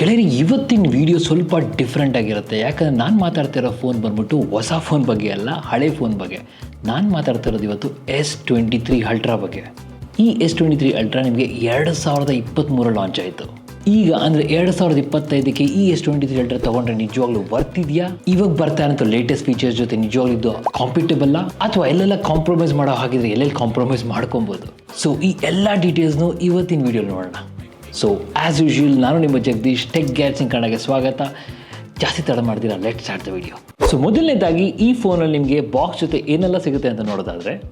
ಗೆಳೆಯರಿ, ಇವತ್ತಿನ ವಿಡಿಯೋ ಸ್ವಲ್ಪ ಡಿಫ್ರೆಂಟ್ ಆಗಿರುತ್ತೆ. ಯಾಕಂದರೆ ನಾನು ಮಾತಾಡ್ತಿರೋ ಫೋನ್ ಬಂದ್ಬಿಟ್ಟು ಹೊಸ ಫೋನ್ ಬಗ್ಗೆ ಅಲ್ಲ, ಹಳೆ ಫೋನ್ ಬಗ್ಗೆ. ನಾನು ಮಾತಾಡ್ತಿರೋದು ಇವತ್ತು ಎಸ್ ಟ್ವೆಂಟಿ ತ್ರೀ ಅಲ್ಟ್ರಾ ಬಗ್ಗೆ. ಈ ಎಸ್ ಟ್ವೆಂಟಿ ತ್ರೀ ಅಲ್ಟ್ರಾ ನಿಮಗೆ ಎರಡು ಸಾವಿರದ ಇಪ್ಪತ್ತ್ಮೂರು ಲಾಂಚ್ ಆಯಿತು. ಈಗ ಅಂದರೆ ಎರಡು ಸಾವಿರದ ಇಪ್ಪತ್ತೈದಕ್ಕೆ ಈ ಎಸ್ ಟ್ವೆಂಟಿ ತ್ರೀ ಅಲ್ಟ್ರಾ ತೊಗೊಂಡ್ರೆ ನಿಜವಾಗ್ಲೂ ವರ್ತ್ ಇದೆಯಾ? ಇವಾಗ ಬರ್ತಾ ಇರೋಂಥ ಲೇಟೆಸ್ಟ್ ಫೀಚರ್ಸ್ ಜೊತೆ ನಿಜವಾಗ್ಲೂ ಇದು ಕಾಂಪಿಟೇಬಲ್ಲ ಅಥವಾ ಎಲ್ಲೆಲ್ಲ ಕಾಂಪ್ರಮೈಸ್ ಮಾಡೋ ಹಾಗಿದ್ರೆ ಎಲ್ಲೆಲ್ಲಿ ಕಾಂಪ್ರಮೈಸ್ ಮಾಡ್ಕೊಬೋದು? ಸೊ ಈ ಎಲ್ಲ ಡೀಟೇಲ್ಸ್ನು ಇವತ್ತಿನ ವಿಡಿಯೋ ನೋಡೋಣ. ಸೊ ಆ್ಯಸ್ ಯೂಶುವಲ್ ನಾನು ನಿಮ್ಮ ಜಗದೀಶ್ ಟೆಕ್ ಗ್ಯಾರ್ಸಿಂಗ್ ಕನ್ನಡಕ್ಕೆ ಸ್ವಾಗತ. ಜಾಸ್ತಿ ತಡ ಮಾಡ್ತೀರಾ? Let start the video so ಮೊದಲನೇದಾಗಿ ಈ ಫೋನಲ್ಲಿ ನಿಮಗೆ ಬಾಕ್ಸ್ ಜೊತೆ ಏನೆಲ್ಲ ಸಿಗುತ್ತೆ ಅಂತ ನೋಡೋದಾದರೆ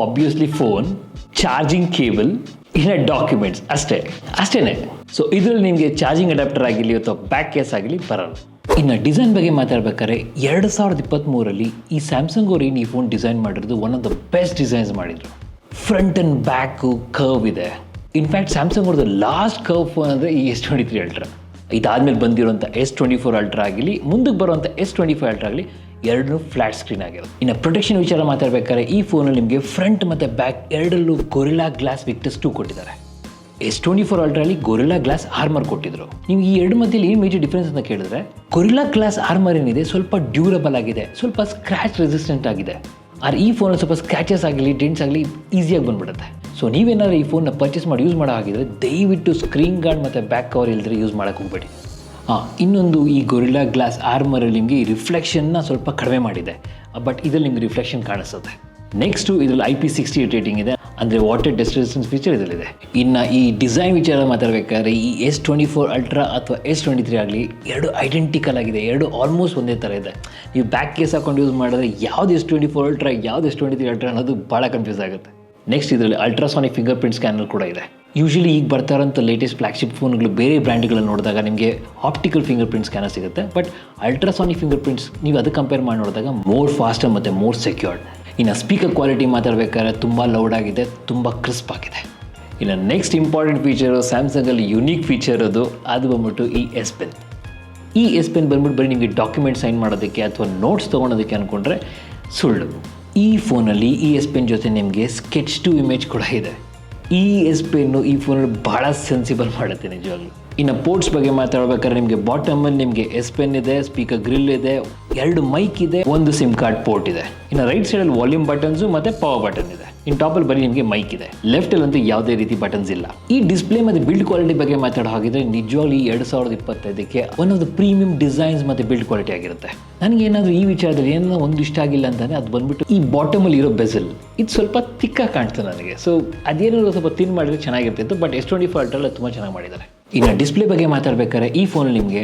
ಆಬ್ವಿಯಸ್ಲಿ ಫೋನ್ ಚಾರ್ಜಿಂಗ್ ಕೇಬಲ್ ಇನ್ನ ಡಾಕ್ಯುಮೆಂಟ್ಸ್ ಅಷ್ಟೇ. ಅಷ್ಟೇ ಸೊ ಇದರಲ್ಲಿ ನಿಮಗೆ ಚಾರ್ಜಿಂಗ್ ಅಡಾಪ್ಟರ್ ಆಗಿರಲಿ ಅಥವಾ ಬ್ಯಾಕ್ ಕೇಸ್ ಆಗಲಿ ಬರಲ್ಲ. ಇನ್ನು ಡಿಸೈನ್ ಬಗ್ಗೆ ಮಾತಾಡ್ಬೇಕಾದ್ರೆ, ಎರಡು ಸಾವಿರದ ಇಪ್ಪತ್ತ್ಮೂರಲ್ಲಿ ಈ ಸ್ಯಾಮ್ಸಂಗ್ ಅವ್ರು ಏನು ಈ ಫೋನ್ ಡಿಸೈನ್ ಮಾಡಿರೋದು? One of the best designs ಮಾಡಿದರು. ಫ್ರಂಟ್ ಆ್ಯಂಡ್ ಬ್ಯಾಕು ಕರ್ವ್ ಇದೆ. ಇನ್ಫ್ಯಾಕ್ಟ್ ಸ್ಯಾಮ್ಸಂಗ್ ಅವ್ರದ್ದು ಲಾಸ್ಟ್ ಕರ್ವ್ ಫೋನ್ ಅಂದರೆ ಈ ಎಸ್ ಟ್ವೆಂಟಿ ತ್ರೀ ಅಲ್ಟ್ರಾ ಇದಾದ್ಮೇಲೆ ಬಂದಿರುವಂಥ ಎಸ್ ಟ್ವೆಂಟಿ ಫೋರ್ ಅಲ್ಟ್ರಾ ಆಗಲಿ ಮುಂದಕ್ಕೆ ಬರುವಂಥ ಎಸ್ ಟ್ವೆಂಟಿ ಫೋರ್ ಅಲ್ಟ್ರಾ ಆಗಲಿ ಎರಡೂ ಫ್ಲಾಟ್ ಸ್ಕ್ರೀನ್ ಆಗಿರೋದು ಇನ್ನು ಪ್ರೊಟೆಕ್ಷನ್ ವಿಚಾರ ಮಾತಾಡ್ಬೇಕಾದ್ರೆ, ಈ ಫೋನಲ್ಲಿ ನಿಮಗೆ ಫ್ರಂಟ್ ಮತ್ತು ಬ್ಯಾಕ್ ಎರಡಲ್ಲೂ ಗೊರಿಲ್ಲಾ ಗ್ಲಾಸ್ ವಿಕ್ಟಸ್ ಟೂ ಕೊಟ್ಟಿದ್ದಾರೆ. ಎಸ್ ಟ್ವೆಂಟಿ ಫೋರ್ ಅಲ್ಟ್ರಲ್ಲಿ ಗೊರಿಲ್ಲಾ ಗ್ಲಾಸ್ ಆರ್ಮರ್ ಕೊಟ್ಟಿದ್ರು. ನೀವು ಈ ಎರಡು ಮಧ್ಯದಲ್ಲಿ ಏನು ಮೇಜರ್ ಡಿಫ್ರೆನ್ಸ್ ಅಂತ ಕೇಳಿದ್ರೆ ಗೊರಿಲ್ಲಾ ಗ್ಲಾಸ್ ಆರ್ಮರ್ ಏನಿದೆ, ಸ್ವಲ್ಪ ಡ್ಯೂರಬಲ್ ಆಗಿದೆ, ಸ್ವಲ್ಪ ಸ್ಕ್ರ್ಯಾಚ್ ರೆಸಿಸ್ಟೆಂಟ್ ಆಗಿದೆ. ಆದ್ರೆ ಈ ಫೋನಲ್ಲಿ ಸ್ವಲ್ಪ ಸ್ಕ್ರ್ಯಾಚಸ್ ಆಗಲಿ ಡೆಂಟ್ಸ್ ಆಗಲಿ ಈಸಿಯಾಗಿ ಬಂದ್ಬಿಡುತ್ತೆ. ಸೊ ನೀವೇನಾದ್ರು ಈ ಫೋನ್ನ ಪರ್ಚೇಸ್ ಮಾಡಿ ಯೂಸ್ ಮಾಡೋ ಹಾಗಿದ್ರೆ ದಯವಿಟ್ಟು ಸ್ಕ್ರೀನ್ ಗಾರ್ಡ್ ಮತ್ತು ಬ್ಯಾಕ್ ಕವರ್ ಇಲ್ಲದ್ರೆ ಯೂಸ್ ಮಾಡೋಕ್ಕೆ ಹೋಗಬೇಡಿ. ಹಾಂ ಇನ್ನೊಂದು ಈ ಗೊರಿಲ್ಲಾ ಗ್ಲಾಸ್ ಆರ್ಮರಲ್ಲಿ ನಿಮಗೆ ರಿಫ್ಲೆಕ್ಷನ್ನ ಸ್ವಲ್ಪ ಕಡಿಮೆ ಮಾಡಿದೆ. ಬಟ್ ಇದರಲ್ಲಿ ನಿಮಗೆ ರಿಫ್ಲೆಕ್ಷನ್ ಕಾಣಿಸುತ್ತೆ. ನೆಕ್ಸ್ಟು ಇದರಲ್ಲಿ I P sixty eight rating ಇದೆ. ಅಂದರೆ ವಾಟರ್ ಡೆಸ್ಟಿನೇಷನ್ಸ್ ಫೀಚರ್ ಇದರಲ್ಲಿದೆ. ಇನ್ನು ಈ ಡಿಸೈನ್ ವಿಚಾರ ಮಾತಾಡಬೇಕಾದ್ರೆ, ಈ ಎಸ್ ಟ್ವೆಂಟಿ ಫೋರ್ ಅಲ್ಟ್ರಾ ಅಥವಾ ಎಸ್ ಟ್ವೆಂಟಿ ತ್ರೀ ಆಗಲಿ ಎರಡು ಐಡೆಂಟಿಕಲ್ ಆಗಿದೆ. ಎರಡು ಆಲ್ಮೋಸ್ಟ್ ಒಂದೇ ಥರ ಇದೆ. ನೀವು ಬ್ಯಾಕ್ ಕೇಸ್ ಹಾಕೊಂಡು ಯೂಸ್ ಮಾಡಿದ್ರೆ ಯಾವ್ದು ಎಸ್ ಟ್ವೆಂಟಿ ಫೋರ್ ಅಲ್ಟ್ರಾ ಯಾವ್ದು ಎಸ್ ಟ್ವೆಂಟಿ ತ್ರೀ ಅಲ್ಟ್ರಾ ಅನ್ನೋದು ಭಾಳ ಕನ್ಫ್ಯೂಸ್ ಆಗುತ್ತೆ. ನೆಕ್ಸ್ಟ್ ಇದರಲ್ಲಿ ಅಲ್ಟ್ರಾಸಾನಿಕ್ ಫಿಂಗರ್ ಪ್ರಿಂಟ್ ಸ್ಕ್ಯಾನರ್ ಕೂಡ ಇದೆ. ಯೂಶಲಿ ಈಗ ಬರ್ತಾ ಇರೋಂಥ ಲೇಟೆಸ್ಟ್ ಫ್ಲಾಗ್ಶಿಪ್ ಫೋನ್ಗಳು ಬೇರೆ ಬ್ರ್ಯಾಂಡ್ಗಳಲ್ಲಿ ನೋಡಿದಾಗ ನಿಮಗೆ ಆಪ್ಟಿಕಲ್ ಫಿಂಗರ್ ಪ್ರಿಂಟ್ ಸ್ಕ್ಯಾನರ್ ಸಿಗುತ್ತೆ. ಬಟ್ ಅಲ್ಟ್ರಾಸಾನಿಕ್ ಫಿಂಗರ್ ಪ್ರಿಂಟ್ಸ್ ನೀವು ಅದು ಕಂಪೇರ್ ಮಾಡಿ ನೋಡಿದಾಗ ಮೋರ್ ಫಾಸ್ಟರ್ ಮತ್ತು ಮೋರ್ ಸೆಕ್ಯೂರ್ಡ್ ಇನ್ನು ಸ್ಪೀಕರ್ ಕ್ವಾಲಿಟಿ ಮಾತಾಡಬೇಕಾದ್ರೆ ತುಂಬ ಲೌಡ್ ಆಗಿದೆ, ತುಂಬ ಕ್ರಿಸ್ಪ್ ಆಗಿದೆ. ಇನ್ನು ನೆಕ್ಸ್ಟ್ ಇಂಪಾರ್ಟೆಂಟ್ ಫೀಚರು ಸ್ಯಾಮ್ಸಂಗಲ್ಲಿ ಯುನೀಕ್ ಫೀಚರ್ ಅದು ಅದು ಬಂದ್ಬಿಟ್ಟು ಈ ಎಸ್ ಪೆನ್ ಈ ಎಸ್ ಪೆನ್ ಬಂದ್ಬಿಟ್ಟು ಬರೀ ನಿಮಗೆ ಡಾಕ್ಯುಮೆಂಟ್ ಸೈನ್ ಮಾಡೋದಕ್ಕೆ ಅಥವಾ ನೋಟ್ಸ್ ತೊಗೊಳೋದಕ್ಕೆ ಅಂದ್ಕೊಂಡ್ರೆ ಸುಳ್ಳು ಈ ಫೋನಲ್ಲಿ ಈ ಎಸ್ ಪೆನ್ ಜೊತೆ ನಿಮಗೆ ಸ್ಕೆಚ್ ಟು ಇಮೇಜ್ ಕೂಡ ಇದೆ. ಈ ಎಸ್ ಪೆನ್ನು ಈ ಫೋನಲ್ಲಿ ಭಾಳ ಸೆನ್ಸಿಬಲ್ ಮಾಡುತ್ತೆ ನಿಜವಾಗ್ಲೂ. ಇನ್ನು ಪೋರ್ಟ್ಸ್ ಬಗ್ಗೆ ಮಾತಾಡ್ಬೇಕಾದ್ರೆ ನಿಮಗೆ ಬಾಟಮಲ್ಲಿ ನಿಮಗೆ ಎಸ್ ಪೆನ್ ಇದೆ ಸ್ಪೀಕರ್ ಗ್ರಿಲ್ ಇದೆ, ಎರಡು ಮೈಕ್ ಇದೆ, ಒಂದು ಸಿಮ್ ಕಾರ್ಡ್ ಪೋರ್ಟ್ ಇದೆ. ಇನ್ನು ರೈಟ್ ಸೈಡಲ್ಲಿ ವಾಲ್ಯೂಮ್ ಬಟನ್ಸು ಮತ್ತು ಪವರ್ ಬಟನ್ ಇದೆ. ಇನ್ ಟಾಪಲ್ಲಿ ಬರೀ ನಿಮಗೆ ಮೈಕ್ ಇದೆ. ಲೆಫ್ಟಲ್ಲಿ ಅಂತೂ ಯಾವುದೇ ರೀತಿ ಬಟನ್ಸ್ ಇಲ್ಲ. ಈ ಡಿಸ್ಪ್ಲೇ ಮತ್ತು ಬಿಲ್ಡ್ ಕ್ವಾಲಿಟಿ ಬಗ್ಗೆ ಮಾತಾಡೋ ಹಾಗಿದ್ರೆ ನಿಜವಾಗ್ಲೂ ಎರಡು ಸಾವಿರದ ಇಪ್ಪತ್ತೈದಕ್ಕೆ one of the premium designs ಮತ್ತು ಬಿಲ್ಡ್ ಕ್ವಾಲಿಟಿ ಆಗಿರುತ್ತೆ. ನನಗೆ ಏನಾದರೂ ಈ ವಿಚಾರದಲ್ಲಿ ಏನೋ ಒಂದು ಇಷ್ಟ ಆಗಿಲ್ಲ ಅಂತಂದರೆ ಅದು ಬಂದ್ಬಿಟ್ಟು ಈ ಬಾಟಮಲ್ಲಿ ಇರೋ ಬೆಸಲ್ ಇದು ಸ್ವಲ್ಪ ತಿಕ್ಕ ಕಾಣ್ತದೆ ನನಗೆ. ಸೊ ಅದೇನಾದ್ರು ಸ್ವಲ್ಪ ತಿನ್ ಮಾಡಿದ್ರೆ ಚೆನ್ನಾಗಿರ್ತಿತ್ತು ಬಟ್ ಎಸ್ ಟ್ವೆಂಟಿ ಫೋರ್ ಅಲ್ಟ್ರಲ್ಲಿ ತುಂಬ ಚೆನ್ನಾಗಿ ಮಾಡಿದ್ದಾರೆ. ಇನ್ನು ಡಿಸ್ಪ್ಲೇ ಬಗ್ಗೆ ಮಾತಾಡಬೇಕಾದ್ರೆ ಈ ಫೋನ್ ನಿಮಗೆ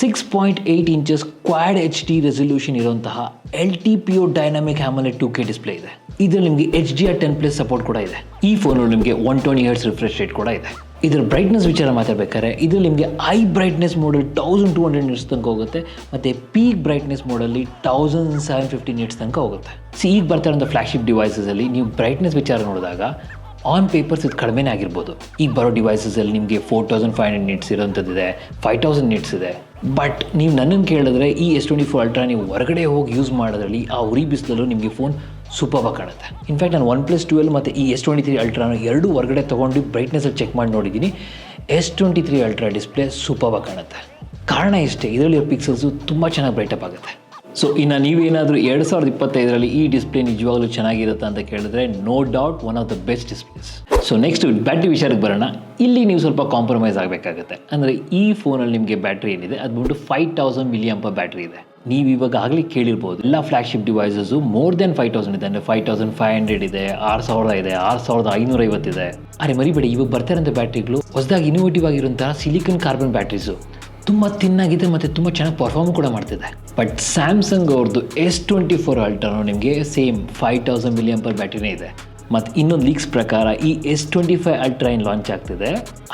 six point eight inches quad H D resolution ಇರುವಂತಹ L T P U dynamic AMOLED two K display ಇದೆ. ಇದರಲ್ಲಿ ನಿಮಗೆ H D R ten plus support ಕೂಡ ಇದೆ. ಈ ಫೋನಲ್ಲಿ ನಿಮಗೆ one twenty hertz refresh rate ಕೂಡ ಇದೆ. ಇದರ ಬ್ರೈಟ್ನೆಸ್ ವಿಚಾರ ಮಾತಾಡಬೇಕಾದ್ರೆ ಇದರಲ್ಲಿ ನಿಮಗೆ ಐ ಬ್ರೈಟ್ನೆಸ್ ಮೋಡಲ್ ತೌಸಂಡ್ ಟೂ ಹಂಡ್ರೆಡ್ ನಿಟ್ಸ್ ತನಕ ಹೋಗುತ್ತೆ, ಮತ್ತು ಪೀಕ್ ಬ್ರೈಟ್ನೆಸ್ ಮೋಡಲ್ಲಿ ತೌಸಂಡ್ ಸೆವೆನ್ ಫಿಫ್ಟಿ ನಿಟ್ಸ್ ತನಕ ಹೋಗುತ್ತೆ. ಸೊ ಈಗ ಬರ್ತಾ ಇರೋಂಥ ಫ್ಲಾಗ್ಶಿಪ್ ಡಿವೈಸಸಲ್ಲಿ ನೀವು ಬ್ರೈಟ್ನೆಸ್ ವಿಚಾರ ನೋಡಿದಾಗ ಆನ್ ಪೇಪರ್ಸ್ ಇದು ಕಡಿಮೆನೇ ಆಗಿರ್ಬೋದು. ಈಗ ಬರೋ ಡಿವೈಸಸಲ್ಲಿ ನಿಮಗೆ four thousand five hundred nits ಇರೋಂಥದ್ದಿದೆ five thousand nits ಇದೆ. ಬಟ್ ನೀವು ನನ್ನನ್ನು ಕೇಳಿದ್ರೆ ಈ ಎಸ್ ಟ್ವೆಂಟಿ ಫೋರ್ ಅಲ್ಟ್ರಾ ನೀವು ಹೊರಗಡೆ ಹೋಗಿ ಯೂಸ್ ಮಾಡೋದ್ರಲ್ಲಿ ಆ ಉರಿ ಬಿಸಿಲಲ್ಲೂ ನಿಮಗೆ ಫೋನ್ ಸೂಪರ್ವಾಗಿ ಕಾಣುತ್ತೆ. ಇನ್ಫ್ಯಾಕ್ಟ್ ನಾನು ಒನ್ ಪ್ಲಸ್ ಟ್ವೆಲ್ ಮತ್ತು ಈ ಎಸ್ ಟ್ವೆಂಟಿ ತ್ರೀ ಅಲ್ಟ್ರಾನ ಎರಡೂ ಹೊರಗಡೆ ತೊಗೊಂಡು ಬ್ರೈಟ್ನೆಸ್ಸಲ್ಲಿ ಚೆಕ್ ಮಾಡಿ ನೋಡಿದ್ದೀನಿ. S twenty three ultra display ಸೂಪರ್ವಾಗಿ ಕಾಣುತ್ತೆ. ಕಾರಣ ಇಷ್ಟೇ, ಇದರಲ್ಲಿರೋ ಪಿಕ್ಸಲ್ಸು ತುಂಬ ಚೆನ್ನಾಗಿ ಬ್ರೈಟಪ್ ಆಗುತ್ತೆ. ಸೊ ಇನ್ನು ನೀವೇನಾದರೂ ಎರಡು ಸಾವಿರದ ಇಪ್ಪತ್ತೈದರಲ್ಲಿ ಈ ಡಿಸ್ಪ್ಲೇ ನಿಜವಾಗ್ಲೂ ಚೆನ್ನಾಗಿರುತ್ತೆ ಅಂತ ಕೇಳಿದ್ರೆ no doubt one of the best displays so next battery ವಿಚಾರಕ್ಕೆ ಬರೋಣ. ಇಲ್ಲಿ ನೀವು ಸ್ವಲ್ಪ ಕಾಂಪ್ರಮೈಸ್ ಆಗಬೇಕಾಗುತ್ತೆ. ಅಂದರೆ ಈ ಫೋನಲ್ಲಿ ನಿಮಗೆ ಬ್ಯಾಟ್ರಿ ಏನಿದೆ? ಅದು ಬಂದು five thousand milliamp battery ಇದೆ. ನೀವು ಇವಾಗ ಆಗಲಿ ಕೇಳಿರ್ಬೋದು. ಎಲ್ಲ flagship devices more than five thousand ಇದೆ. ಅಂದರೆ ಫೈವ್ ತೌಸಂಡ್ ಫೈವ್ ಹಂಡ್ರೆಡ್ ಇದೆ, ಆರು ಸಾವಿರದ ಇದೆ, ಆರು ಸಾವಿರದ ಐನೂರ ಐವತ್ತಿದೆ ಅರೆ ಮರಿಬೇಡಿ, ಇವಾಗ ಬರ್ತಾ ಇರೋಂಥ ಬ್ಯಾಟ್ರಿಗಳು ಹೊಸದಾಗಿ ಇನೋವೇಟಿವ್ ಆಗಿರುವಂತಹ ಸಿಲಿಕನ್ ಕಾರ್ಬನ್ ಬ್ಯಾಟ್ರೀಸು ತುಂಬ ತಿನ್ನಾಗಿದೆ ಮತ್ತು ತುಂಬ ಚೆನ್ನಾಗಿ ಪರ್ಫಾರ್ಮ್ ಕೂಡ ಮಾಡ್ತಿದೆ. ಬಟ್ ಸ್ಯಾಮ್ಸಂಗ್ ಅವ್ರದ್ದು ಎಸ್ ಟ್ವೆಂಟಿ ಫೋರ್ ಅಲ್ಟ್ರಾನು ನಿಮಗೆ same five thousand million per ಬ್ಯಾಟ್ರಿನೇ ಇದೆ. ಮತ್ತು ಇನ್ನೊಂದು ಲೀಕ್ಸ್ ಪ್ರಕಾರ ಈ ಎಸ್ ಟ್ವೆಂಟಿ ಫೈವ್ ಅಲ್ಟ್ರಾ ಏನು ಲಾಂಚ್ ಆಗ್ತಿದೆ,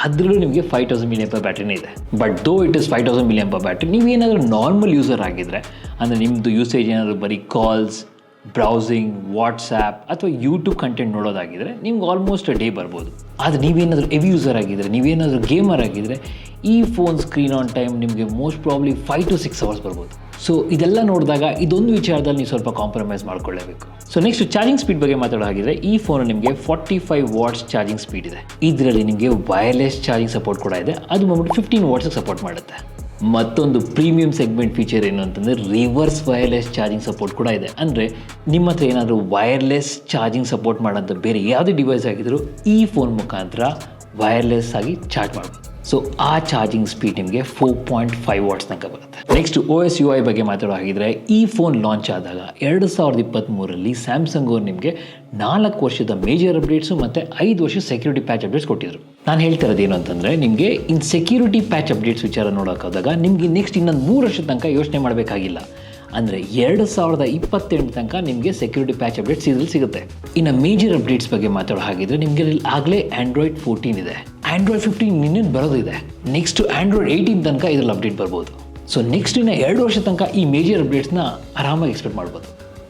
ಅದರಲ್ಲೂ ನಿಮಗೆ ಫೈವ್ ತೌಸಂಡ್ ಮಿಲಿಯನ್ ಪರ್ ಬ್ಯಾಟ್ರಿನೇ ಇದೆ. But though it is five thousand million per battery ನೀವೇನಾದರೂ ನಾರ್ಮಲ್ ಯೂಸರ್ ಆಗಿದ್ದರೆ ಅಂದರೆ ನಿಮ್ಮದು ಯೂಸೇಜ್ ಏನಾದರೂ ಬರೀ ಕಾಲ್ಸ್ ಬ್ರೌಸಿಂಗ್ ವಾಟ್ಸ್ಆ್ಯಪ್ ಅಥವಾ ಯೂಟ್ಯೂಬ್ ಕಂಟೆಂಟ್ ನೋಡೋದಾಗಿದ್ರೆ ನಿಮ್ಗೆ ಆಲ್ಮೋಸ್ಟ್ ಡೇ ಬರ್ಬೋದು. ಆದರೆ ನೀವೇನಾದರೂ ಎವಿ ಯೂಸರ್ ಆಗಿದ್ದರೆ ನೀವೇನಾದರೂ ಗೇಮರ್ ಆಗಿದ್ದರೆ ಈ ಫೋನ್ ಸ್ಕ್ರೀನ್ ಆನ್ ಟೈಮ್ ನಿಮಗೆ most probably five to six hours ಬರ್ಬೋದು. ಸೊ ಇದೆಲ್ಲ ನೋಡಿದಾಗ ಇದೊಂದು ವಿಚಾರದಲ್ಲಿ ನೀವು ಸ್ವಲ್ಪ ಕಾಂಪ್ರಮೈಸ್ ಮಾಡ್ಕೊಳ್ಳೇಬೇಕು. ಸೊ ನೆಕ್ಸ್ಟ್ ಚಾರ್ಜಿಂಗ್ ಸ್ಪೀಡ್ ಬಗ್ಗೆ ಮಾತಾಡೋ ಹಾಗಿದ್ರೆ ಈ ಫೋನ್ ನಿಮಗೆ forty five watts charging speed ಇದೆ. ಇದರಲ್ಲಿ ನಿಮಗೆ ವೈರ್ಲೆಸ್ ಚಾರ್ಜಿಂಗ್ ಸಪೋರ್ಟ್ ಕೂಡ ಇದೆ. ಅದು ಬಂದ್ಬಿಟ್ಟು ಫಿಫ್ಟೀನ್ ವಾಟ್ಸ್ಗೆ ಸಪೋರ್ಟ್ ಮಾಡುತ್ತೆ. ಮತ್ತೊಂದು ಪ್ರೀಮಿಯಂ ಸೆಗ್ಮೆಂಟ್ ಫೀಚರ್ ಏನು ಅಂತಂದರೆ ರಿವರ್ಸ್ ವೈರ್ಲೆಸ್ ಚಾರ್ಜಿಂಗ್ ಸಪೋರ್ಟ್ ಕೂಡ ಇದೆ. ಅಂದರೆ ನಿಮ್ಮ ಹತ್ರ ಏನಾದರೂ ವೈರ್ಲೆಸ್ ಚಾರ್ಜಿಂಗ್ ಸಪೋರ್ಟ್ ಮಾಡೋಂಥ ಬೇರೆ ಯಾವುದೇ ಡಿವೈಸ್ ಆಗಿದ್ದರೂ ಈ ಫೋನ್ ಮುಖಾಂತರ ವೈರ್ಲೆಸ್ ಆಗಿ ಚಾರ್ಜ್ ಮಾಡ್ಬೋದು. ಸೊ ಆ ಚಾರ್ಜಿಂಗ್ ಸ್ಪೀಡ್ ನಿಮಗೆ ಫೋರ್ ಪಾಯಿಂಟ್ ಫೈವ್ ವಾಟ್ಸ್ ತನಕ ಬರುತ್ತೆ. Next O S U I ಬಗ್ಗೆ ಮಾತಾಡೋ ಹಾಗಿದ್ರೆ, ಈ ಫೋನ್ ಲಾಂಚ್ ಆದಾಗ ಎರಡು ಸಾವಿರದ ಇಪ್ಪತ್ತ್ಮೂರರಲ್ಲಿ ಸ್ಯಾಮ್ಸಂಗ್ ಅವರು ನಿಮಗೆ ನಾಲ್ಕು ವರ್ಷದ ಮೇಜರ್ ಅಪ್ಡೇಟ್ಸು ಮತ್ತು ಐದು ವರ್ಷ ಸೆಕ್ಯೂರಿಟಿ ಪ್ಯಾಚ್ ಅಪ್ಡೇಟ್ಸ್ ಕೊಟ್ಟಿದ್ರು. ನಾನು ಹೇಳ್ತಾ ಇರೋದು ಏನು ಅಂತಂದರೆ, ನಿಮಗೆ ಇನ್ ಸೆಕ್ಯೂರಿಟಿ ಪ್ಯಾಚ್ ಅಪ್ಡೇಟ್ಸ್ ವಿಚಾರ ನೋಡೋಕ್ಕಾದಾಗ ನಿಮಗೆ ನೆಕ್ಸ್ಟ್ ಇನ್ನೊಂದು ಮೂರು ವರ್ಷದ ತನಕ ಯೋಚನೆ ಮಾಡಬೇಕಾಗಿಲ್ಲ. ಅಂದರೆ ಎರಡು ಸಾವಿರದ ಇಪ್ಪತ್ತೆಂಟು ತನಕ ನಿಮಗೆ ಸೆಕ್ಯೂರಿಟಿ ಪ್ಯಾಚ್ ಅಪ್ಡೇಟ್ಸ್ ಇದ್ರಲ್ಲಿ ಸಿಗುತ್ತೆ. ಇನ್ನು ಮೇಜರ್ ಅಪ್ಡೇಟ್ಸ್ ಬಗ್ಗೆ ಮಾತಾಡೋ ಹಾಗಿದ್ರೆ, ನಿಮಗೆ ಆಗಲೇ ಆಂಡ್ರಾಯ್ಡ್ ಫೋರ್ಟೀನ್ ಇದೆ. ಆಂಡ್ರಾಯ್ಡ್ ಫಿಫ್ಟೀನ್ ಇನ್ನೇನು ಬರೋದಿದೆ. ನೆಕ್ಸ್ಟ್ ಆಂಡ್ರಾಯ್ಡ್ ಏಯ್ಟೀನ್ ತನಕ ಇದರಲ್ಲಿ ಅಪ್ಡೇಟ್ ಬರ್ಬೋದು. ಸೊ ನೆಕ್ಸ್ಟ್ ಇನ್ನು ಎರಡು ವರ್ಷ ತನಕ ಈ ಮೇಜರ್ ಅಪ್ಡೇಟ್ಸ್ನ ಆರಾಮಾಗಿ ಎಕ್ಸ್ಪೆಕ್ಟ್ ಮಾಡ್ಬೋದು.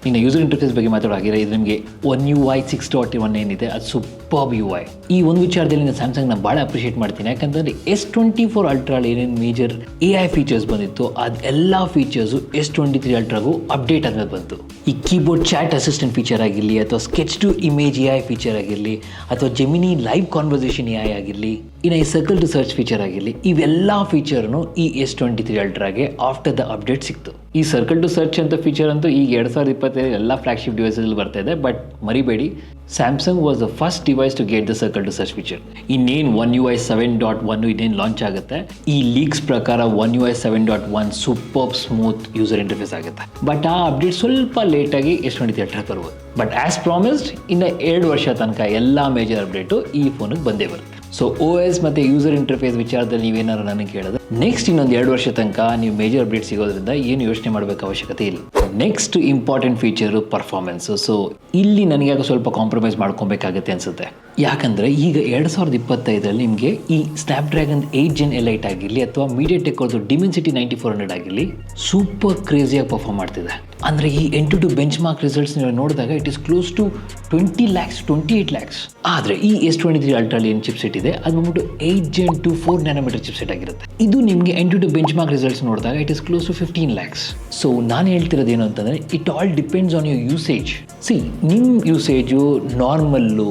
ಇನ್ನು ಯೂಸರ್ ಇಂಟರ್ಫೇಸ್ ಬಗ್ಗೆ ಮಾತಾಡೋ ಹಾಗಿದ್ರೆ ಇದು ನಿಮಗೆ One U I six dot one ಏನಿದೆ ಅದು ಸೂಪರ್ ಯು ಐ ಈ ಒಂದು ವಿಚಾರದಲ್ಲಿ ನಾನು ಸ್ಯಾಮ್ಸಂಗ್ನ ಭಾಳ ಅಪ್ರಿಷಿಯೇಟ್ ಮಾಡ್ತೀನಿ. ಯಾಕಂತಂದರೆ ಎಸ್ ಟ್ವೆಂಟಿ ಫೋರ್ ಅಲ್ಟ್ರಾಲ್ ಏನೇನು ಮೇಜರ್ ಎ ಐ ಫೀಚರ್ಸ್ ಬಂದಿತ್ತು, ಅದೆಲ್ಲ ಫೀಚರ್ಸು ಎಸ್ ಟ್ವೆಂಟಿ ತ್ರೀ ಅಲ್ಟ್ರಾಗೂ ಅಪ್ಡೇಟ್ ಆದ್ಮೇಲೆ ಬಂತು. ಈ ಕೀಬೋರ್ಡ್ ಚಾಟ್ ಅಸಿಸ್ಟೆಂಟ್ ಫೀಚರ್ ಆಗಿರಲಿ, ಅಥವಾ sketch to image A I feature ಆಗಿರಲಿ, ಅಥವಾ Gemini live conversation A I ಆಗಿರಲಿ, ಇನ್ನು ಈ ಸರ್ಕಲ್ ಟು ಸರ್ಚ್ ಫೀಚರ್ ಆಗಿರಲಿ, ಇವೆಲ್ಲ ಫೀಚರ್ನು ಈ ಎಸ್ ಟ್ವೆಂಟಿ ತ್ರೀ ಅಲ್ಟ್ರಾಗೆ ಆಫ್ಟರ್ ದ ಅಪ್ಡೇಟ್ ಸಿಕ್ತು. ಈ ಸರ್ಕಲ್ ಟು ಸರ್ಚ್ ಅಂತ ಫೀಚರ್ ಅಂತೂ ಈಗ ಎರಡು ಸಾವಿರದ ಇಪ್ಪತ್ತೈದು ಎಲ್ಲ ಫ್ಲಾಗ್ಶಿಪ್ ಡಿವೈಸಲ್ಲಿ ಬರ್ತಾ ಇದೆ ಬಟ್ ಮರಿಬೇಡಿ. Samsung was the first device to get the circle to search feature ಇನ್ನೇನು One U I seven dot one ಇನ್ನೇನು ಲಾಂಚ್ ಆಗುತ್ತೆ? ಈ ಲೀಕ್ಸ್ ಪ್ರಕಾರ One U I seven dot one super smooth user interface ಆಗುತ್ತೆ. But ಆ update ಸ್ವಲ್ಪ ಲೇಟಾಗಿ ಎಷ್ಟು ಟ್ವೆಂಟಿ ತ್ರೀ ಬರ್ಬೋದು ಬಟ್ ಆ್ಯಸ್ ಪ್ರಾಮಿಸ್ಡ್ ಇನ್ನು ಎರಡು ವರ್ಷ ತನಕ ಎಲ್ಲ ಮೇಜರ್ ಅಪ್ಡೇಟು ಈ ಫೋನಿಗೆ ಬಂದೇ ಬರುತ್ತೆ. ಸೊ ಓ ಎಸ್ ಮತ್ತು ಯೂಸರ್ ಇಂಟರ್ಫೇಸ್ ವಿಚಾರದಲ್ಲಿ ನೀವೇನಾರು ನನಗೆ ಕೇಳಿದ್ರೆ ನೆಕ್ಸ್ಟ್ ಇನ್ನೊಂದು ಎರಡು ವರ್ಷ ತನಕ ನೀವು ಮೇಜರ್ ಅಪ್ಡೇಟ್ ಸಿಗೋದ್ರಿಂದ ಏನು ಯೋಚನೆ ಮಾಡಬೇಕು ಅವಶ್ಯಕತೆ ಇಲ್ಲ. Next important feature performance so ಇಲ್ಲಿ ನನಗೆ ಯಾಕೆ ಸ್ವಲ್ಪ ಕಾಂಪ್ರಮೈಸ್ ಮಾಡ್ಕೊಬೇಕಾಗತ್ತೆ ಅನಿಸುತ್ತೆ. ಯಾಕಂದರೆ ಈಗ ಎರಡು ಸಾವಿರದ ಇಪ್ಪತ್ತೈದರಲ್ಲಿ ನಿಮಗೆ ಈ ಸ್ನ್ಯಾಪ್ಡ್ರ್ಯಾಗನ್ ಏಯ್ಟ್ ಜೆನ್ ಎಲೈಟ್ ಆಗಿರಲಿ ಅಥವಾ ಮೀಡಿಯಾ ಟೆಕ್ ಅವ್ರದ್ದು ಡಿಮೆನ್ಸಿಟಿ ನೈಂಟಿ ಫೋರ್ ಹಂಡ್ರೆಡ್ ಆಗಿರಲಿ ಸೂಪರ್ ಕ್ರೇಜಿಯಾಗಿ ಪರ್ಫಾರ್ಮ್ ಮಾಡ್ತಿದೆ. ಅಂದರೆ ಈ ಎಂಟು ಟು ಬೆಂಚ್ ಮಾರ್ಕ್ ರಿಸಲ್ಟ್ಸ್ ನೀವು ನೋಡಿದಾಗ it is close to twenty lakhs twenty eight lakhs ಆದರೆ ಈ ಎಸ್ ಟ್ವೆಂಟಿ ತ್ರೀ ಅಲ್ಟ್ರಲ್ಲಿ ಏನು ಚಿಪ್ಸೆಟ್ ಇದೆ? ಅದು ಬಂದ್ಬಿಟ್ಟು eight gen two four nanometer chipset ಆಗಿರುತ್ತೆ. ಇದು ನಿಮಗೆ ಎಂಟು ಟು ಬೆಂಚ್ ಮಾರ್ಕ್ ರಿಸಲ್ಟ್ಸ್ ನೋಡಿದಾಗ it is close to fifteen lakhs so ನಾನು ಹೇಳ್ತಿರೋದು ಏನು ಅಂತಂದರೆ it all depends on your usage see ನಿಮ್ಮ ಯೂಸೇಜು ನಾರ್ಮಲ್ಲು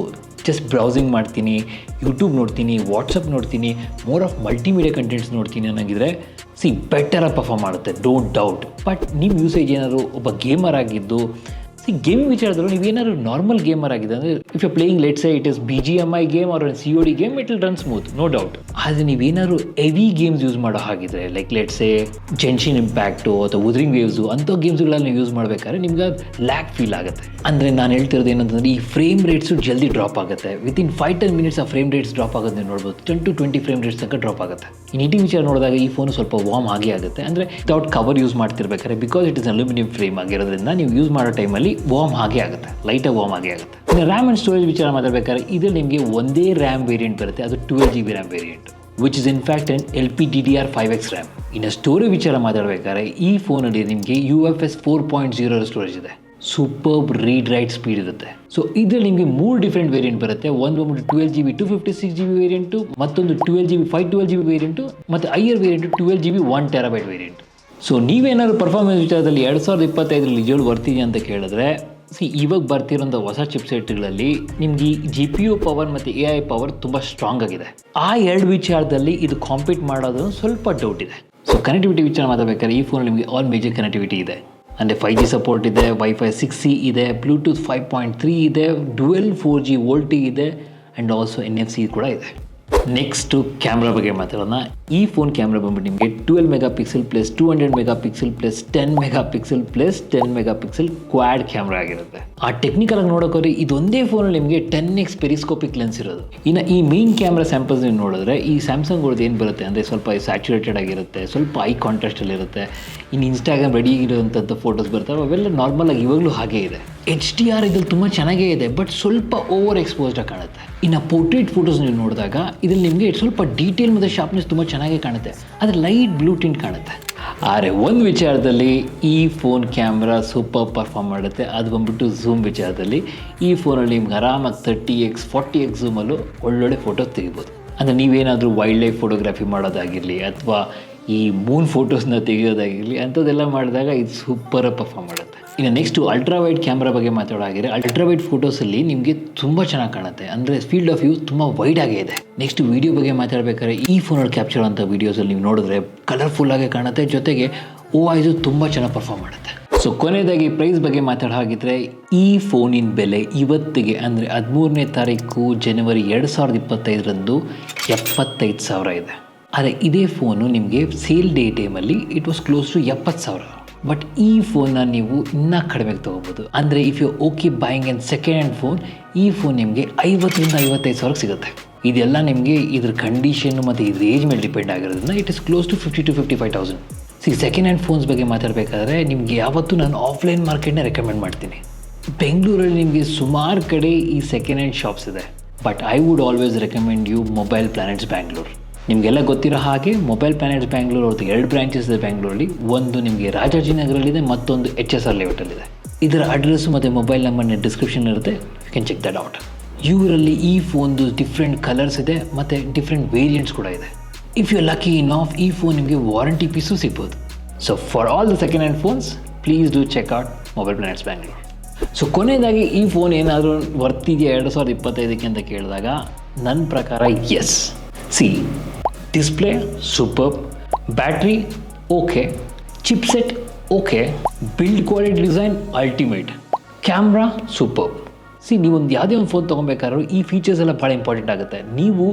ಜಸ್ಟ್ ಬ್ರೌಸಿಂಗ್ ಮಾಡ್ತೀನಿ ಯೂಟ್ಯೂಬ್ ನೋಡ್ತೀನಿ ವಾಟ್ಸಪ್ ನೋಡ್ತೀನಿ ಮೋರ್ ಆಫ್ ಮಲ್ಟಿಮೀಡಿಯಾ ಕಂಟೆಂಟ್ಸ್ ನೋಡ್ತೀನಿ ಅನ್ನೋಂಗಿದ್ರೆ ಸಿ ಬೆಟರಾಗಿ ಪರ್ಫಾರ್ಮ್ ಮಾಡುತ್ತೆ ಡೋಂಟ್ ಡೌಟ್ ಬಟ್ ನಿಮ್ಮ ಯೂಸೇಜ್ ಏನಾದರೂ ಒಬ್ಬ ಗೇಮರ್ ಆಗಿದ್ದು ಸಿ ಗೇಮಿಂಗ್ ವಿಚಾರದಲ್ಲೂ ನೀವೇನಾದ್ರು ನಾರ್ಮಲ್ ಗೇಮರ್ ಆಗಿದೆ ಅಂದರೆ if you playing let say it is B G M I game or C O D game it will run smooth no doubt ಆದರೆ ನೀವೇನಾದ್ರು ಹೆವಿ ಗೇಮ್ಸ್ ಯೂಸ್ ಮಾಡೋ ಹಾಗಿದ್ರೆ like let say Genshin impact ಅಥವಾ Wuthering waves ಅಂಥ ಗೇಮ್ಸ್ಗಳಲ್ಲಿ ನೀವು use ಮಾಡಬೇಕಾದ್ರೆ ನಿಮ್ಗೆ lac feel ಆಗುತ್ತೆ. ಅಂದರೆ ನಾನು ಹೇಳ್ತಿರೋದು ಏನಂತಂದರೆ, ಈ ಫ್ರೇಮ್ ರೇಟ್ಸು ಜಲ್ದಿ ಡ್ರಾಪ್ ಆಗುತ್ತೆ. ವಿತಿನ್ ಫೈವ್ ಟೆನ್ ಮಿನಿಟ್ಸ್ ಆ ಫ್ರೇಮ್ ರೇಟ್ಸ್ ಡ್ರಾಪ್ ಆಗೋದು ನೀವು ನೋಡ್ಬೋದು. Ten to twenty frame rates ತನಕ ಡ್ರಾಪ್ ಆಗುತ್ತೆ. ಈ ನೀಟಿ ವಿಚಾರ ನೋಡಿದಾಗ ಈ ಫೋನ್ ಸ್ವಲ್ಪ ವಾರ್ಮ್ ಆಗಿ ಆಗುತ್ತೆ. ಅಂದರೆ without cover use ಮಾಡ್ತಿರ್ಬೇಕಾದ್ರೆ because it is aluminium frame ಆಗಿರೋದ್ರಿಂದ ನೀವು ಯೂಸ್ ಮಾಡೋ ಟೈಮಲ್ಲಿ ವಾರ್ಮ್ ಹಾಗೆ ಆಗುತ್ತೆ ಲೈಟಾಗಿ ವಾರ್ಮ್ ಆಗೇ ಆಗುತ್ತೆ. ಇನ್ನು ರ್ಯಾಮ್ ಆ್ಯಂಡ್ ಸ್ಟೋರೇಜ್ ವಿಚಾರ ಮಾತಾಡಬೇಕಾದ್ರೆ ಇದರಲ್ಲಿ ನಿಮಗೆ ಒಂದೇ ರ್ಯಾಮ್ ವೇರಿಯಂಟ್ ಬರುತ್ತೆ, ಅದು twelve G B RAM variant which is in fact an L P D D R five X RAM ಇನ್ನು ಸ್ಟೋರೇಜ್ ವಿಚಾರ ಮಾತಾಡಬೇಕಾದ್ರೆ ಈ ಫೋನಲ್ಲಿ ನಿಮಗೆ U F S four point zero storage ಇದೆ. ಸೂಪರ್ಬ್ ರೀಡ್ ರೈಟ್ ಸ್ಪೀಡ್ ಇರುತ್ತೆ. ಸೊ ಇದರಲ್ಲಿ ನಿಮಗೆ ಮೂರು ಡಿಫ್ರೆಂಟ್ ವೇರಿಯಂಟ್ ಬರುತ್ತೆ, ಒಂದು ಬಂದ್ಬಿಟ್ಟು twelve G B two fifty six G B variant ಮತ್ತೊಂದು twelve G B five twelve G B variant ಮತ್ತು higher variant twelve G B one terabyte variant so ನೀವೇನಾದ್ರು ಪರ್ಫಾರ್ಮೆನ್ಸ್ ವಿಚಾರದಲ್ಲಿ ಎರಡು ಸಾವಿರದ ಇಪ್ಪತ್ತೈದರಲ್ಲಿ ನಿಜವಾಗ್ಲೂ ಬರ್ತೀನಿ ಅಂತ ಕೇಳಿದ್ರೆ ಸಿ ಇವಾಗ ಬರ್ತಿರೋಂಥ ಹೊಸ ಚಿಪ್ಸೆಟ್ಗಳಲ್ಲಿ ನಿಮಗೆ ಜಿ ಪಿ ಯು ಪವರ್ ಮತ್ತು ಎ ಐ ಪವರ್ ತುಂಬ ಸ್ಟ್ರಾಂಗ್ ಆಗಿದೆ. ಆ ಎರಡು ವಿಚಾರದಲ್ಲಿ ಇದು ಕಾಂಪೀಟ್ ಮಾಡೋದು ಸ್ವಲ್ಪ ಡೌಟ್ ಇದೆ. ಸೊ ಕನೆಕ್ಟಿವಿಟಿ ವಿಚಾರ ಮಾತಾಡಬೇಕಾದ್ರೆ ಈ ಫೋನಲ್ಲಿ ನಿಮಗೆ ಆಲ್ ಮೇಜರ್ ಕನೆಕ್ಟಿವಿಟಿ ಇದೆ. ಅಂದರೆ ಫೈವ್ ಜಿ ಸಪೋರ್ಟ್ ಇದೆ ವೈಫೈ ಸಿಕ್ಸ್ ಸಿ ಇದೆ ಬ್ಲೂಟೂತ್ ಫೈವ್ ಪಾಯಿಂಟ್ ತ್ರೀ ಇದೆ ಡುವೆಲ್ ಫೋರ್ ಜಿ ವೋಲ್ಟಿ ಇದೆ and also N F C ಕೂಡ ಇದೆ. ನೆಕ್ಸ್ಟು ಕ್ಯಾಮ್ರಾ ಬಗ್ಗೆ ಮಾತಾಡೋಣ. ಈ ಫೋನ್ ಕ್ಯಾಮ್ರಾ ಬಂದ್ಬಿಟ್ಟು ನಿಮಗೆ twelve megapixel plus two hundred megapixel plus ten megapixel plus ten megapixel quad camera ಆಗಿರುತ್ತೆ. ಆ ಟೆಕ್ನಿಕಲ್ ಆಗಿ ನೋಡೋಕೋದ್ರೆ ಇದೊಂದೇ ಫೋನಲ್ಲಿ ನಿಮಗೆ ಟೆನ್ ಎಕ್ಸ್ ಪೆರಿಸ್ಕೋಪಿಕ್ ಲೆನ್ಸ್ ಇರೋದು. ಇನ್ನು ಈ ಮೇನ್ ಕ್ಯಾಮ್ರಾ ಸ್ಯಾಂಪಲ್ಸ್ ನೀವು ನೋಡಿದ್ರೆ ಈ ಸ್ಯಾಮ್ಸಂಗ್ಗಳದ್ದು ಏನು ಬರುತ್ತೆ ಅಂದರೆ ಸ್ವಲ್ಪ ಸ್ಯಾಚುರೇಟೆಡ್ ಆಗಿರುತ್ತೆ, ಸ್ವಲ್ಪ ಐ ಕಾಂಟ್ರಾಸ್ಟಲ್ಲಿ ಇರುತ್ತೆ ಇನ್ನು ಇನ್ಸ್ಟಾಗ್ರಾಮ್ ರೆಡಿ ಇರೋಂಥದ್ದು ಫೋಟೋಸ್ ಬರ್ತವೆ, ಅವೆಲ್ಲ ನಾರ್ಮಲ್ ಆಗಿ ಇವಾಗಲೂ ಹಾಗೇ ಇದೆ. ಎಚ್ ಡಿ ಆರ್ ಇದ್ರಲ್ಲಿ ತುಂಬ ಚೆನ್ನಾಗೇ ಇದೆ ಬಟ್ ಸ್ವಲ್ಪ ಓವರ್ ಎಕ್ಸ್ಪೋಸ್ಡಾಗಿ ಕಾಣುತ್ತೆ. ಇನ್ನು ಪೋರ್ಟ್ರೇಟ್ ಫೋಟೋಸ್ ನೀವು ನೋಡಿದಾಗ, ಇದ್ರಲ್ಲಿ ನಿಮಗೆ ಸ್ವಲ್ಪ ಡೀಟೇಲ್ ಮತ್ತು ಶಾರ್ಪ್ನೆಸ್ ತುಂಬ ಚೆನ್ನಾಗೇ ಕಾಣುತ್ತೆ. ಆದರೆ ಲೈಟ್ ಬ್ಲೂ ಟಿಂಟ್ ಕಾಣುತ್ತೆ. ಆದರೆ ಒಂದು ವಿಚಾರದಲ್ಲಿ ಈ ಫೋನ್ ಕ್ಯಾಮ್ರಾ ಸೂಪರ್ ಪರ್ಫಾರ್ಮ್ ಮಾಡುತ್ತೆ. ಅದು ಬಂದ್ಬಿಟ್ಟು ಝೂಮ್ ವಿಚಾರದಲ್ಲಿ, ಈ ಫೋನಲ್ಲಿ ನಿಮ್ಗೆ ಆರಾಮಾಗಿ ತರ್ಟಿ ಎಕ್ಸ್ ಫಾರ್ಟಿ ಎಕ್ಸ್ ಝೂಮಲ್ಲೂ ಒಳ್ಳೊಳ್ಳೆ ಫೋಟೋ ತೆಗಿಬೋದು. ಅಂದರೆ ನೀವೇನಾದರೂ ವೈಲ್ಡ್ ಲೈಫ್ ಫೋಟೋಗ್ರಫಿ ಮಾಡೋದಾಗಿರಲಿ, ಅಥವಾ ಈ ಮೂನ್ ಫೋಟೋಸ್ನ ತೆಗೆಯೋದಾಗಿರಲಿ, ಅಂಥದ್ದೆಲ್ಲ ಮಾಡಿದಾಗ ಇದು ಸೂಪರ್ ಪರ್ಫಾರ್ಮ್ ಮಾಡುತ್ತೆ. ಇನ್ನು ನೆಕ್ಸ್ಟು ಅಲ್ಟ್ರಾ ವೈಡ್ ಕ್ಯಾಮ್ರಾ ಬಗ್ಗೆ ಮಾತಾಡೋದಾಗಿದೆ ಅಲ್ಟ್ರಾ ವೈಡ್ ಫೋಟೋಸಲ್ಲಿ ನಿಮಗೆ ತುಂಬ ಚೆನ್ನಾಗಿ ಕಾಣುತ್ತೆ. ಅಂದರೆ ಫೀಲ್ಡ್ ಆಫ್ ವ್ಯೂ ತುಂಬ ವೈಡ್ ಆಗೇ ಇದೆ. ನೆಕ್ಸ್ಟ್ ವಿಡಿಯೋ ಬಗ್ಗೆ ಮಾತಾಡಬೇಕಾದ್ರೆ, ಈ ಫೋನಲ್ಲಿ ಕ್ಯಾಪ್ಚರ್ ಅಂತ ವೀಡಿಯೋಸಲ್ಲಿ ನೀವು ನೋಡಿದ್ರೆ ಕಲರ್ಫುಲ್ ಆಗಿ ಕಾಣುತ್ತೆ. ಜೊತೆಗೆ ಓ ಐದು ತುಂಬ ಚೆನ್ನಾಗಿ ಪರ್ಫಾರ್ಮ್ ಮಾಡುತ್ತೆ. ಸೊ ಕೊನೆಯದಾಗಿ ಪ್ರೈಸ್ ಬಗ್ಗೆ ಮಾತಾಡೋ ಹಾಗಿದ್ರೆ, ಈ ಫೋನಿನ ಬೆಲೆ ಇವತ್ತಿಗೆ, ಅಂದರೆ ಹದಿಮೂರನೇ ತಾರೀಕು ಜನವರಿ ಎರಡು ಸಾವಿರದ ಇಪ್ಪತ್ತೈದರಂದು ಎಪ್ಪತ್ತೈದು ಸಾವಿರ ಇದೆ. ಆದರೆ ಇದೇ ಫೋನು ನಿಮಗೆ ಸೇಲ್ ಡೇ ಟೈಮಲ್ಲಿ ಇಟ್ ವಾಸ್ ಕ್ಲೋಸ್ ಟು ಎಪ್ಪತ್ತು ಸಾವಿರ. ಬಟ್ ಈ ಫೋನ್ನ ನೀವು ಇನ್ನೂ ಕಡಿಮೆಗೆ ತೊಗೋಬೋದು. ಅಂದರೆ if you okay buying and second hand phone ಈ ಫೋನ್ ನಿಮಗೆ ಐವತ್ತರಿಂದ ಐವತ್ತೈದು ಸಾವಿರಕ್ಕೆ ಸಿಗುತ್ತೆ. ಇದೆಲ್ಲ ನಿಮಗೆ ಇದ್ರ ಕಂಡೀಷನ್ ಮತ್ತು ಇದ್ರ ಏಜ್ ಮೇಲೆ ಡಿಪೆಂಡ್ ಆಗಿರೋದ್ರಿಂದ it is close to fifty to fifty five thousand see second hand phones ಬಗ್ಗೆ ಮಾತಾಡಬೇಕಾದ್ರೆ ನಿಮಗೆ ಯಾವತ್ತೂ ನಾನು ಆಫ್ಲೈನ್ ಮಾರ್ಕೆಟ್ನೇ ರೆಕಮೆಂಡ್ ಮಾಡ್ತೀನಿ. ಬೆಂಗಳೂರಲ್ಲಿ ನಿಮಗೆ ಸುಮಾರು ಕಡೆ ಈ ಸೆಕೆಂಡ್ ಹ್ಯಾಂಡ್ ಶಾಪ್ಸ್ ಇದೆ. But I would always recommend you Mobile Planets Bangalore ನಿಮಗೆಲ್ಲ ಗೊತ್ತಿರೋ ಹಾಗೆ ಮೊಬೈಲ್ ಪ್ಲಾನೆಟ್ ಬ್ಯಾಂಗ್ಳೂರು ಅವ್ರದ್ದು ಎರಡು ಬ್ರಾಂಚಸ್ ಇದೆ ಬ್ಯಾಂಗ್ಳೂರಲ್ಲಿ ಒಂದು ನಿಮಗೆ ರಾಜಾಜಿನಗರಲ್ಲಿದೆ ಮತ್ತೊಂದು ಎಚ್ ಎಸ್ ಆರ್ ಲೇಔಟಲ್ಲಿದೆ ಇದರ ಅಡ್ರೆಸ್ ಮತ್ತು ಮೊಬೈಲ್ ನಂಬರ್ನ ಡಿಸ್ಕ್ರಿಪ್ಷನ್ ಇರುತ್ತೆ. You can check that out ಇವರಲ್ಲಿ ಈ ಫೋನ್ದು ಡಿಫ್ರೆಂಟ್ ಕಲರ್ಸ್ ಇದೆ, ಮತ್ತು ಡಿಫ್ರೆಂಟ್ ವೇರಿಯಂಟ್ಸ್ ಕೂಡ ಇದೆ. If you lucky in of ಈ ಫೋನ್ ನಿಮಗೆ ವಾರಂಟಿ ಪೀಸು ಸಿಗ್ಬೋದು. So for all the second hand phones please do check out Mobile Planets Bangalore so ಕೊನೆಯದಾಗಿ ಈ ಫೋನ್ ಏನಾದರೂ ವರ್ತಿದೆಯಾ ಎರಡು ಸಾವಿರದ ಇಪ್ಪತ್ತೈದಕ್ಕೆ ಅಂತ ಕೇಳಿದಾಗ, ನನ್ನ ಪ್ರಕಾರ yes see display super battery okay chipset okay build quality design ultimate camera super see ನೀವೊಂದು ಯಾವುದೇ ಒಂದು ಫೋನ್ ತೊಗೊಬೇಕಾದ್ರೂ ಈ ಫೀಚರ್ಸ್ ಎಲ್ಲ ಭಾಳ ಇಂಪಾರ್ಟೆಂಟ್ ಆಗುತ್ತೆ. ನೀವು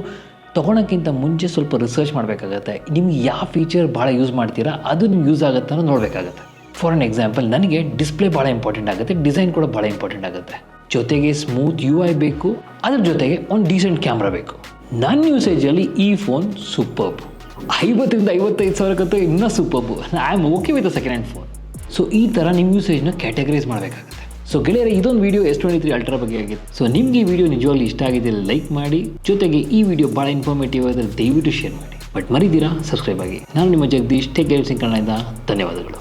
ತೊಗೊಳಕ್ಕಿಂತ ಮುಂಚೆ ಸ್ವಲ್ಪ ರಿಸರ್ಚ್ ಮಾಡಬೇಕಾಗತ್ತೆ. ನಿಮ್ಗೆ ಯಾವ ಫೀಚರ್ ಭಾಳ ಯೂಸ್ ಮಾಡ್ತೀರಾ, ಅದು ನಿಮ್ಗೆ ಯೂಸ್ ಆಗುತ್ತೆ ಅನ್ನೋ ನೋಡಬೇಕಾಗತ್ತೆ. ಫಾರ್ ಅನ್ ಎಕ್ಸಾಂಪಲ್ ನನಗೆ ಡಿಸ್ಪ್ಲೇ ಭಾಳ ಇಂಪಾರ್ಟೆಂಟ್ ಆಗುತ್ತೆ ಡಿಸೈನ್ ಕೂಡ ಭಾಳ ಇಂಪಾರ್ಟೆಂಟ್ ಆಗುತ್ತೆ. ಜೊತೆಗೆ ಸ್ಮೂತ್ ಯು ಐ ಬೇಕು, ಅದ್ರ ಜೊತೆಗೆ ಒಂದು ಡೀಸೆಂಟ್ ಕ್ಯಾಮ್ರಾ ಬೇಕು. ನನ್ನ ಯೂಸೇಜಲ್ಲಿ ಈ ಫೋನ್ ಸೂಪರ್ಬ್ ಐವತ್ತರಿಂದ ಐವತ್ತೈದು ಸಾವಿರಕ್ಕಂತೂ ಇನ್ನೂ superb I am okay with second hand phone so ಈ ಥರ ನಿಮ್ಮ ಯೂಸೇಜ್ನ ಕ್ಯಾಟಗರೈಸ್ ಮಾಡಬೇಕಾಗುತ್ತೆ. ಸೊ ಗೆಳೆಯರೆ, ಇದೊಂದು video S twenty three ultra ಬಗ್ಗೆ ಆಗಿದೆ ಸೊ ನಿಮಗೆ ಈ ವಿಡಿಯೋ ನಿಜವಾಗ್ಲೂ ಇಷ್ಟ ಆಗಿದೆ ಲೈಕ್ ಮಾಡಿ. ಜೊತೆಗೆ ಈ ವಿಡಿಯೋ ಭಾಳ ಇನ್ಫಾರ್ಮೇಟಿವ್ ಆದರೆ ದಯವಿಟ್ಟು ಶೇರ್ ಮಾಡಿ. ಬಟ್ ಮರಿದಿರಾ ಸಬ್ಸ್ಕ್ರೈಬ್ ಆಗಿ. ನಾನು ನಿಮ್ಮ ಜಗದೀಶ್ ಟೇಕ್ ಕೇರ್ ಸಿಂಗ್ ಕನ್ನಡದಿಂದ ಧನ್ಯವಾದಗಳು.